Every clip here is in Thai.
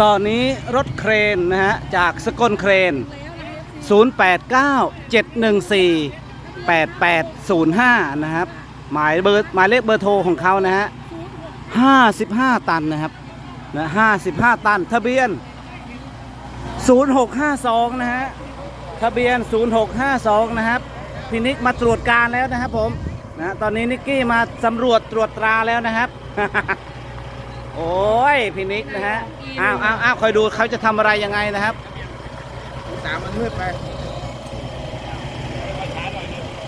ตอนนี้รถเครนนะฮะ จากสกลเครน 089 714 8805 นะครับ หมายเบอร์หมายเลขเบอร์โทรของเขานะฮะ 55 ตันนะครับนะ55 ตัน ทะเบียน 0652 นะฮะ ทะเบียน 0652 นะครับ พินิกมาตรวจการแล้วนะครับผมนะตอนนี้นิกกี้มาสำรวจตรวจตราแล้วนะครับ โอ้ยพินิกนะฮะอ้าวอ้าวอ้าวคอยดูเขาจะทำอะไรยังไงนะครับสามมันมืดไป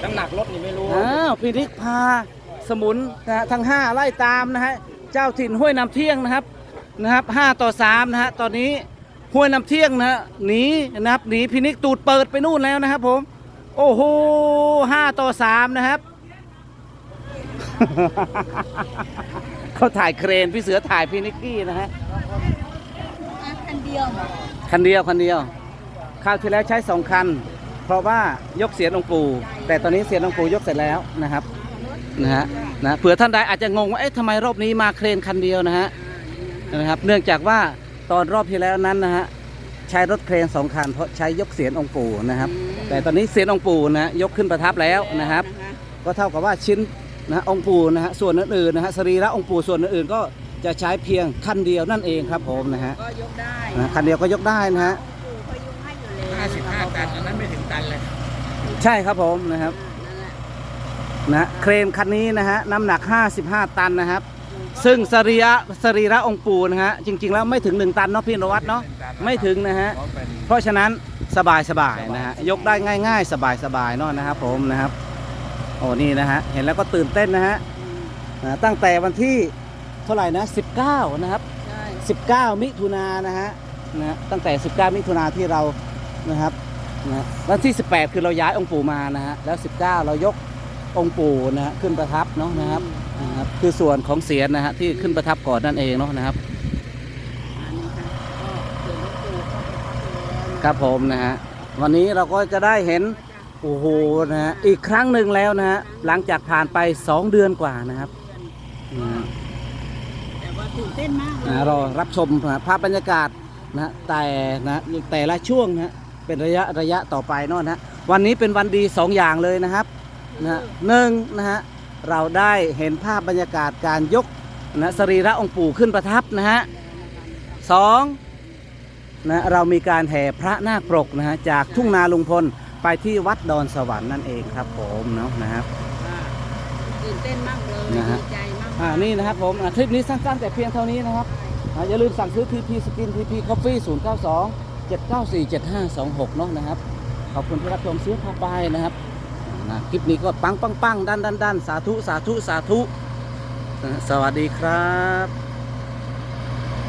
น้ำหนักรถนี่ไม่รู้อ้าวพินิกพาสมุนนะฮะทั้ง5ไล่ตามนะฮะเจ้าถิ่นห้วยน้ำเที่ยงนะครับนะครับ5ต่อ3นะฮะตอนนี้ห้วยน้ำเที่ยงนะฮะหนีนะครับหนีพินิกตูดเปิดไปนู่นแล้วนะครับผม โอ้โห5ต่อ3นะครับ เขาถ่ายเครนพี่เสือถ่ายพี่นิกกี้นะฮะคันเดียวคันเดียวคันเดียวคราวที่แล้วใช้สองคัน เพราะว่ายกเสียนองค์ปู่แต่ตอนนี้เสียนองค์ปู่ยกเสร็จแล้วนะครับนะฮะนะเผื่อท่านใดอาจจะงงว่าเอ๊ะทำไมรอบนี้มาเครนคันเดียวนะฮะนะครับ เนื่องจากว่าตอนรอบที่แล้วนั้นนะฮะใช้รถเครนสองคัน เพราะใช้ยกเสียนองค์ปู่นะครับ แต่ตอนนี้เสียนองค์ปู่นะฮะยกขึ้นประทับแล้วนะครับ ก็เท่ากับว่าชิ้น นะฮะองค์ปู่นะฮะส่วนอื่นๆนะฮะสรีระองค์ปู่ส่วนอื่นๆก็จะใช้เพียงคันเดียวนั่นเองครับผมนะฮะก็ยกได้นะคันเดียวก็ยกได้นะฮะปู่เขายกให้อยู่แล้วห้าสิบห้าตันอันนั้นไม่ถึงตันเลยใช่ครับผมนะครับนั่นแหละนะเครนคันนี้นะฮะน้ำหนัก 55 ตันนะครับ ซึ่งสรีระสรีระองค์ปู่นะฮะจริง ๆ แล้วไม่ถึง 1 ตันเนาะพี่นวัดเนาะไม่ถึงนะฮะเพราะเป็นเพราะฉะนั้นสบายสบายๆนะฮะยกได้ง่าย ๆ สบายสบายๆเนาะนะครับผมนะครับ โอ้นี่นะฮะ เห็นแล้วก็ตื่นเต้นนะฮะนะตั้งแต่วันที่เท่าไหร่นะ 19 นะครับใช่19 มิถุนายนนะฮะนะฮะตั้งแต่ 19 มิถุนายนที่เรานะครับนะวันที่ 18 คือเราย้ายองค์ปู่มานะฮะแล้ว 19 เรายกองค์ปู่นะฮะขึ้นประทับเนาะนะครับนะครับ คือส่วนของเสียนนะฮะที่ขึ้นประทับก่อนนั่นเองเนาะนะครับอันนี้ค่ะก็เดี๋ยวหลวงปู่เข้าไปพักแล้วครับผมนะฮะวันนี้เราก็จะได้เห็น โอ้โหนะฮะอีกครั้งหนึ่งแล้วนะฮะหลังจากผ่านไป 2 เดือนกว่านะครับนะฮะแต่ว่าตื่นเต้นมากเลยนะเรารับชมนะภาพบรรยากาศนะแต่นะแต่ละช่วงนะเป็นระยะระยะต่อไปเนอะนะฮะวันนี้เป็นวันดี 2 อย่างเลยนะครับนะฮะหนึ่งนะฮะเราได้เห็นภาพบรรยากาศการยกนะสรีระองค์ปู่ขึ้นประทับนะฮะสองนะเรามีการแห่พระนาคปรกนะฮะจากทุ่งนาลุงพล ไปที่วัดดอนสวรรค์นั่นเองครับผมเนาะนะครับค่ะตื่นเต้นมากเลยนะฮะ ดีใจมากอ่านี่นะครับผมอ่าคลิปนี้สั้นๆ แต่เพียงเท่านี้นะครับอ่าอย่าลืมสั่งซื้อ TP Skin TP Coffee 092 794 7526เนาะนะครับ ขอบคุณที่รับชมเสียพาไปนะครับนะคลิปนี้ก็ปังปังปังดันดันดันสาธุ สาธุ สาธุนะสวัสดีครับ